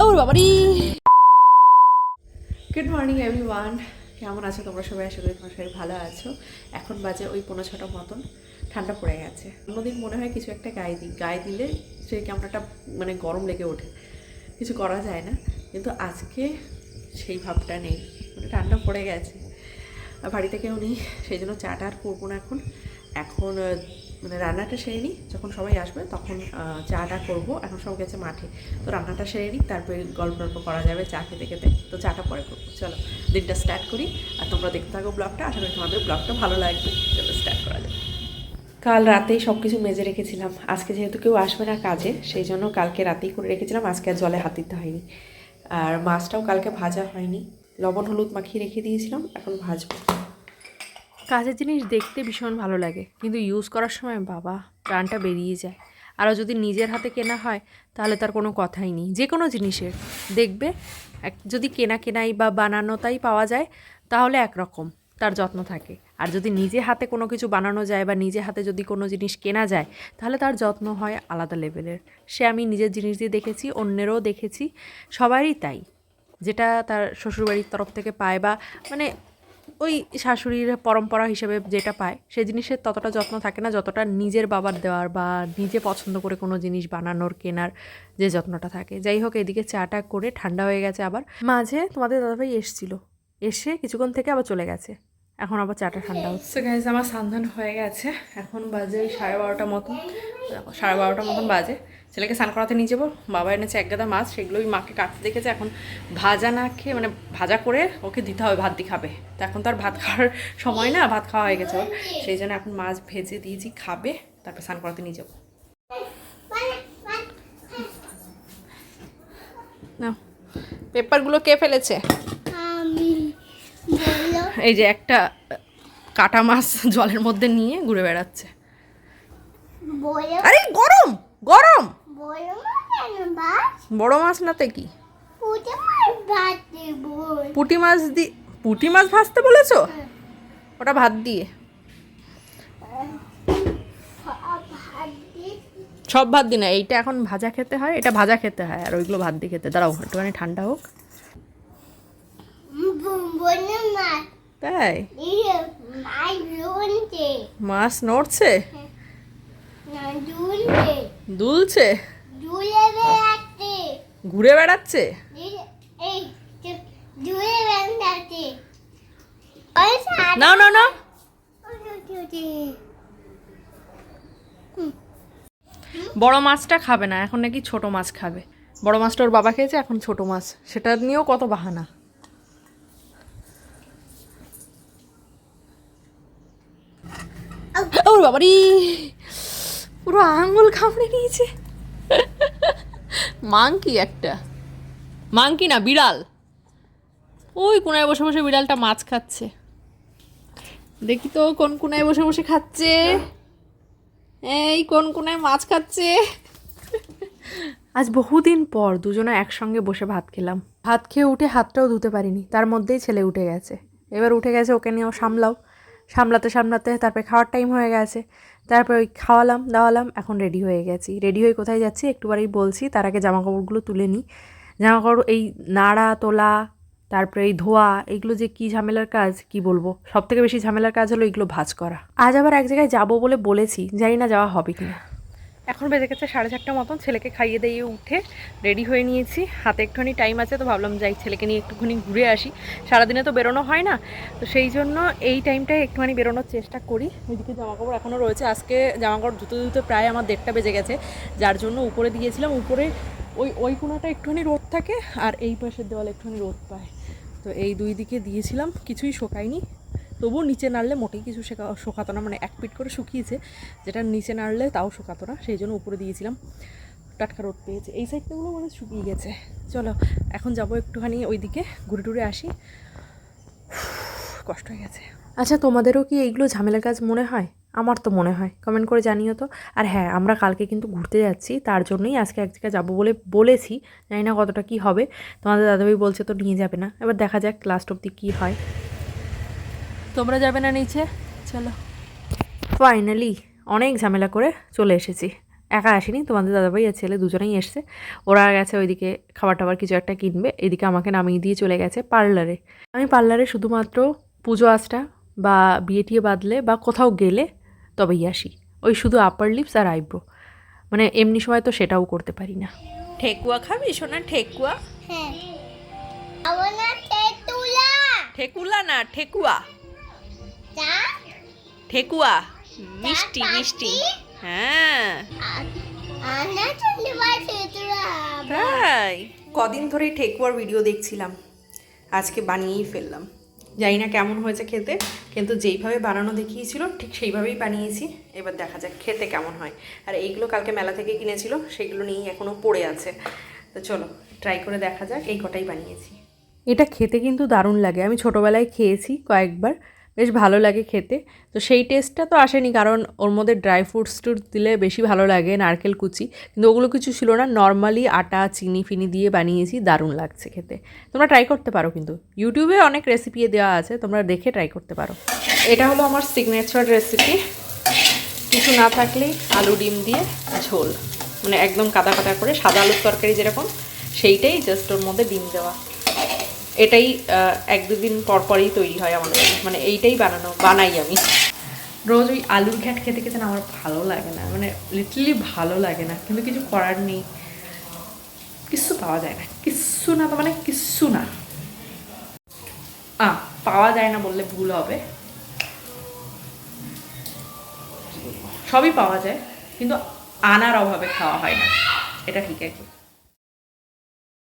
ওর বাবারি good morning everyone কেমন আছো তোমরা সবাই? আশা করি তোমরা সবাই ভালো আছো। এখন বাজে ওই পনেরো ছটা মতন। ঠান্ডা পড়ে গেছে। অন্যদিন মনে হয় কিছু একটা গায়ে দিই। গায়ে দিলে সে কেমন একটা মানে গরম লেগে ওঠে। কিছু করা যায় না। কিন্তু আজকে সেই ভাবটা নেই। মানে ঠান্ডা পড়ে গেছে। বাড়িতে কেউ নেই, সেই জন্য চাটা আর করব না এখন। এখন মানে রান্নাটা সেরে নিই। যখন সবাই আসবে তখন চাটা করব। এখন সব গেছে মাঠে। তো রান্নাটা সেরে নিই, তারপরে গল্প গল্প করা যাবে চা খেতে খেতে। তো চাটা পরে করব। চলো, দিনটা স্টার্ট করি। আর তোমরা দেখতে থাকো ব্লগটা। আশা করি তোমাদের ব্লগটা ভালো লাগবে। চলো স্টার্ট করা যাবে কাল রাতেই সব কিছু মেজে রেখেছিলাম। আজকে যেহেতু কেউ আসবে না কাজে, সেই জন্য কালকে রাতেই করে রেখেছিলাম। আজকে আর জলে হাত দিতে হয়নি। আর মাছটাও কালকে ভাজা হয়নি। লবণ, হলুদ মাখিয়ে রেখে দিয়েছিলাম। এখন ভাজবো। কাজের জিনিস দেখতে ভীষণ ভালো লাগে। কিন্তু ইউজ করার সময় বাবা, প্রাণটা বেরিয়ে যায়। আরও যদি নিজের হাতে কেনা হয়, তাহলে তার কোনো কথাই নেই। যে কোনো জিনিসের। দেখবে, এক, যদি কেনা কেনাই বা বানানোতাই পাওয়া যায়, তাহলে একরকম। তার যত্ন থাকে। আর যদি নিজে হাতে কোনো কিছু বানানো যায় বা নিজে হাতে যদি কোনো জিনিস কেনা যায়, তাহলে তার যত্ন হয় আলাদা লেভেলের। সে আমি নিজের জিনিস দিয়ে দেখেছি, অন্যেরও দেখেছি। সবারই তাই। যেটা তার শ্বশুরবাড়ির তরফ থেকে পায় বা মানে ওই শাশুড়ির পরম্পরা হিসেবে যেটা পায় সেই জিনিসের ততটা যত্ন থাকে না যতটা নিজের বাবার দেওয়ার বা নিজে পছন্দ করে কোনো জিনিস বানানোর, কেনার যে যত্নটা থাকে। যাই হোক, এদিকে চাটা করে ঠান্ডা হয়ে গেছে আবার। মাঝে তোমাদের দাদাভাই এসছিল। এসে কিছুক্ষণ থেকে আবার চলে গেছে। এখন আবার চাটা ঠান্ডা হচ্ছে। গাইজ আমার সান্ধান হয়ে গেছে। এখন বাজে ওই সাড়ে বারোটা মতন। সাড়ে বারোটা মতন বাজে। ছেলেকে স্নান করাতে নিয়ে যাব। বাবা এনেছে এক গাদা মাছ সেগুলোই মাকে কাটতে দেখেছে। এখন ভাজা না খেয়ে মানে ভাজা করে ওকে দিতে হবে ভাত দিয়ে খাবে। তো এখন তার ভাত খাওয়ার সময় না ভাত খাওয়া হয়ে গেছে ওর। সেই জন্য এখন মাছ ভেজে দিয়েছি খাবে তারপর স্নান করাতে নিয়ে যাব। না পেপারগুলো কে ফেলেছে? এই যে একটা কাটা মাছ জলের মধ্যে নিয়ে ঘুরে বেড়াচ্ছে। আরে গরম গরম! বড় মাছ নাতে কি? পুঁটি মাছ দি পুঁটি মাছ ভাজতে বলেছ? ওটা ভাত দিয়ে। সব ভাত দি না এইটা এখন ভাজা খেতে হয় এটা ভাজা খেতে হয় আর ওইগুলো ভাত দিয়ে খেতে। দাঁড়াও একটুখানি ঠান্ডা হোক। তাই? লুনতে মাছ নড়ছে। দুলতে দুলছে। ঘুরে বেড়াচ্ছে? না না না বড় মাছটা খাবে না এখন নাকি ছোট মাছ খাবে। বড় মাছটা ওর বাবা খেয়েছে এখন ছোট মাছ। সেটা নিয়েও কত বাহানা। ওর বাবারি। পুরো আঙুল কামড়ে নিয়েছে। মাংকি একটা। মাংকি না বিড়াল। ওই কোনায় বসে বসে বিড়ালটা মাছ খাচ্ছে। দেখি তো কোন কোনায় বসে বসে খাচ্ছে। এই কোন কোনায় মাছ খাচ্ছে। আজ বহুদিন পর দুজনে একসঙ্গে বসে ভাত খেলাম। ভাত খেয়ে উঠে হাতটাও ধুতে পারিনি তার মধ্যেই ছেলে উঠে গেছে। এবার উঠে গেছে ওকে নিয়েও সামলাও। সামলাতে সামলাতে তারপরে খাওয়ার টাইম হয়ে গেছে। তারপরে ওই খাওয়ালাম, দাওয়ালাম, এখন রেডি হয়ে গেছি। রেডি হয়ে কোথায় যাচ্ছি? একটুবারেই বলছি, তার আগে জামা কাপড়গুলো তুলে নিই। জামা কাপড় এই নাড়া, তোলা, তারপরে এই ধোয়া, এগুলো যে কি ঝামেলার কাজ, কি বলব? সব থেকে বেশি ঝামেলার কাজ হলো এগুলো ভাজ করা। আজ আবার এক জায়গায় যাব বলে বলেছি, জানি না যাওয়া হবে কিনা। এখন বেজে গেছে সাড়ে চারটা মতন, ছেলেকে খাইয়ে দিয়ে উঠে রেডি হয়ে নিয়েছি। হাতে একটুখানি টাইম আছে তো ভাবলাম যাই ছেলেকে নিয়ে একটুখানি ঘুরে আসি। সারাদিনে তো বেরোনো হয় না, তো সেই জন্য এই টাইমটায় একটুখানি বেরোনোর চেষ্টা করি। ওইদিকে জামাকাপড় এখনও রয়েছে, আজকে জামাকাপড় ধুতে ধুতে প্রায় আমার দেড়টা বেজে গেছে। যার জন্য উপরে দিয়েছিলাম, উপরে ওই ওই কোনাটা একটুখানি রোদ থাকে আর এই পাশের দেওয়ালে একটুখানি রোদ পায়। তো এই দুই দিকে দিয়েছিলাম, কিছুই শোকায়নি। তবুও নিচে নাড়লে মোটেই কিছু শেখা শোকাতো না মানে এক পিট করে শুকিয়েছে, যেটা নিচে নাড়লে তাও শোকাতো না, সেই জন্য উপরে দিয়েছিলাম, টাটকা রোদ পেয়েছে। এই সাইডটাগুলো মানে শুকিয়ে গেছে। চলো, এখন যাব একটুখানি ওইদিকে, ঘুরে টুরে আসি। কষ্ট হয়ে গেছে। আচ্ছা তোমাদেরও কি এইগুলো ঝামেলার কাজ মনে হয়? আমার তো মনে হয় কমেন্ট করে জানিও তো। আর হ্যাঁ আমরা কালকে কিন্তু ঘুরতে যাচ্ছি, তার জন্যই আজকে এক জায়গায় যাব বলে বলেছি, জানি না কতটা কি হবে। তোমাদের দাদাভাই বলছে তো নিয়ে যাবে না। এবার দেখা যাক লাস্ট অব্দি কী হয়। তোমরা যাবে না নিচে? চলো। ফাইনালি অনেক ঝামেলা করে চলে এসেছি। একা আসেনি তোমাদের দাদাভাই আর ছেলে দুজনেই এসছে। ওরা গেছে ওইদিকে খাবার টাবার কিছু একটা কিনবে এদিকে আমাকে নামিয়ে দিয়ে চলে গেছে পার্লারে। আমি পার্লারে শুধুমাত্র পুজো আচটা বা বিয়ে টিয়ে বাঁধলে বা কোথাও গেলে তবেই আসি। ওই শুধু আপার লিপস আর আইব্রো মানে এমনি সময় তো সেটাও করতে পারি না। ঠেকুয়া খাবি? সোনা ঠেকুয়া? হ্যাঁ। ঠেকুলা না ঠেকুয়া। ঠেকুয়া। মিষ্টি, মিষ্টি। হ্যাঁ। তাই। কদিন ধরে ঠেকুয়ার ভিডিও দেখছিলাম। আজকে বানিয়েই ফেললাম। জানি না কেমন হয়েছে খেতে কিন্তু যেইভাবে বানানো দেখিয়েছিল ঠিক সেইভাবেই বানিয়েছি। এবার দেখা যাক খেতে কেমন হয়। আর এইগুলো কালকে মেলা থেকে কিনেছিল সেগুলো নিয়েই এখনও পড়ে আছে। তো চলো ট্রাই করে দেখা যাক। এই কটাই বানিয়েছি। এটা খেতে কিন্তু দারুণ লাগে। আমি ছোটোবেলায় খেয়েছি কয়েকবার। বেশ ভালো লাগে খেতে। তো সেই টেস্টটা তো আসেনি কারণ ওর মধ্যে ড্রাই ফ্রুটস টুটস দিলে বেশি ভালো লাগে নারকেল কুচি। কিন্তু ওগুলো কিছু ছিল না নর্মালি আটা, চিনি, ফিনি দিয়ে বানিয়েছি, দারুণ লাগছে খেতে। তোমরা ট্রাই করতে পারো কিন্তু। ইউটিউবে অনেক রেসিপি দেওয়া আছে, তোমরা দেখে ট্রাই করতে পারো। এটা হলো আমার সিগনেচার রেসিপি কিছু না থাকলেই আলু ডিম দিয়ে ঝোল। মানে একদম কাদা কাদা করে সাদা আলুর তরকারি যেরকম, সেইটাই জাস্ট ওর মধ্যে ডিম দেওয়া। এটাই এক দুদিন পর পরই তৈরি হয় আমাদের মানে এইটাই বানানো, বানাই আমি। রোজ ওই আলুর ঘ্যাট খেতে খেতে না আমার ভালো লাগে না। মানে লিটারলি ভালো লাগে না। কিন্তু কিছু করার নেই। কিচ্ছু পাওয়া যায় না। কিচ্ছু না তো মানে কিচ্ছু না। আ পাওয়া যায় না বললে ভুল হবে। সবই পাওয়া যায়। কিন্তু আনার অভাবে খাওয়া হয় না। এটা ঠিক আছে